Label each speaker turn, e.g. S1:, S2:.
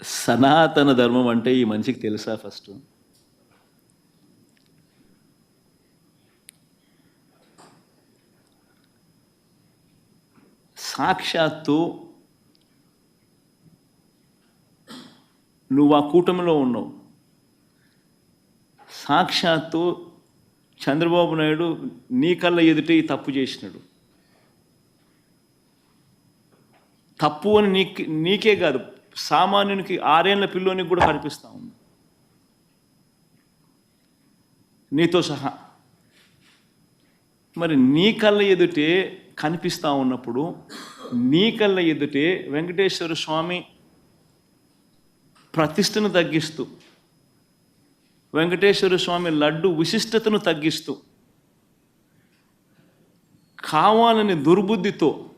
S1: సనాతన ధర్మం అంటే ఈ మనిషికి తెలుసా ఫస్ట్? సాక్షాత్తు నువ్వు ఆ కూటమిలో ఉన్నావు. సాక్షాత్తు చంద్రబాబు నాయుడు నీ కళ్ళ ఎదుటి తప్పు చేసినాడు. తప్పు అని నీకు నీకే కాదు. సామాన్యునికి ఆరేళ్ళ పిల్లోనికి కూడా కనిపిస్తూ ఉంది. నీతో సహా. మరి నీ కళ్ళ ఎదుటే కనిపిస్తూ ఉన్నప్పుడు నీ కళ్ళ ఎదుటే వెంకటేశ్వర స్వామి ప్రతిష్టను తగ్గిస్తూ వెంకటేశ్వర స్వామి లడ్డు విశిష్టతను తగ్గిస్తూ కావాలని దుర్బుద్ధితో